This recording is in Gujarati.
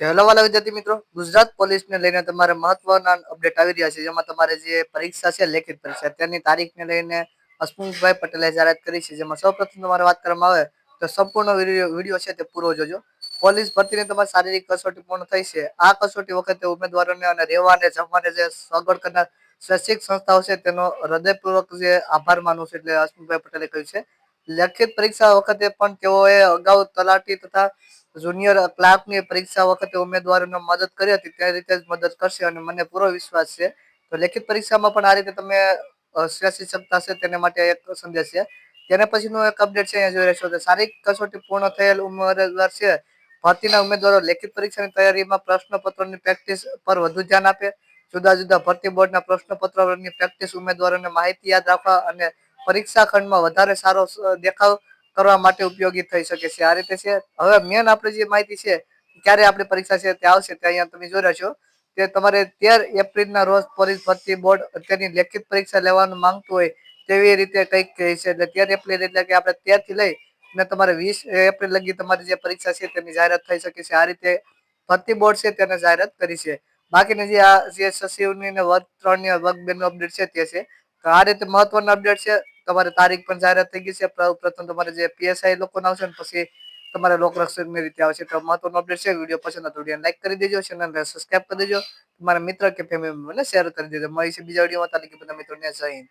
હેલો વાલા વિદ્યાર્થી મિત્રો, ગુજરાત પોલીસને લઈને તમારે મહત્વના અપડેટ આવી રહ્યા છે. જેમાં તમારે જે પરીક્ષા છે, લેખિત પરીક્ષા તેની તારીખને લઈને હસમુખભાઈ પટેલે જાહેરાત કરી છે, જેમાં સૌપ્રથમ તમારે વાત કરવામાં આવે તો સંપૂર્ણ વીડિયો છે તે પૂરો જોજો. પોલીસ ભરતીની તમારી શારીરિક કસોટી પૂર્ણ થઈ છે. આ કસોટી વખતે ઉમેદવારોને અને રહેવાને, જમવાને જે સગવડ કરનાર શૈક્ષિક સંસ્થાઓ છે, તેનો હૃદયપૂર્વક જે આભાર માનું છે એટલે હસમુખભાઈ પટેલે કહ્યું છે. લેખિત પરીક્ષા વખતે પણ તેઓએ અગાઉ તલાટી તથા જુનિયર ક્લાર્કની પરીક્ષા વખતે ઉમેદવારોને મદદ કરી હતી, તે રીતે જ મદદ કરશે અને મને પૂરો વિશ્વાસ છે. તો લેખિત પરીક્ષામાં પણ આ રીતે તમે સ્વેચ્છી શકતા છે તેને માટે એક સંદેશ છે. તેના પછીનો એક અપડેટ છે, અહીંયા જોઈ રહેશો તો શારીરિક કસોટી પૂર્ણ થયેલ ઉમેદવાર છે. ભરતીના ઉમેદવારો લેખિત પરીક્ષાની તૈયારીમાં પ્રશ્નપત્રોની પ્રેક્ટિસ પર વધુ ધ્યાન આપે. જુદા જુદા ભરતી બોર્ડના પ્રશ્નપત્રોની પ્રેક્ટિસ ઉમેદવારોને માહિતી યાદ રાખવા અને પરીક્ષા ખંડમાં વધારે સારો દેખાવ કરવા માટે ઉપયોગી થઈ શકે છે. આ રીતે છે. હવે મેન આપણે જે માહિતી છે ક્યારે આપણી પરીક્ષા છે તે આવશે તે અહીંયા તમે જોઈ રહ્યા છો. તે તમારે તેર એપ્રિલના રોજ પોલીસ ભરતી બોર્ડ તેની લેખિત પરીક્ષા લેવાનું માંગતું હોય તેવી રીતે કંઈક કહે છે. એટલે તેર એપ્રિલ એટલે કે આપણે તેરથી લઈ અને તમારે વીસ એપ્રિલ લગી તમારી જે પરીક્ષા છે તેની જાહેરાત થઈ શકે છે. આ રીતે ભરતી બોર્ડ છે તેને જાહેરાત કરી છે. બાકીની જે આ જે સચિવની વર્ગ ત્રણની વર્ગ બેનું અપડેટ છે તે છે. તો આ રીતે મહત્વના અપડેટ છે. તમારે તારીખ પણ જાહેરાત થઈ ગઈ છે. પ્રથમ તમારે જે પીએસઆઈ લોકો આવશે ને પછી તમારે લોકરક્ષકની રીતે આવશે. તો મહત્વનો અપડેટ છે. વીડિયો પસંદ હતો વીડિયો લાઈક કરી દેજો. ચેનલને સબસ્ક્રાઈબ કરી દેજો. તમારા મિત્ર કે ફેમિલી મેમ્બરને શેર કરી દેજો. મળી છે બીજા વિડીયોમાં. તારીખ બધા મિત્રોને જય હિન્દ.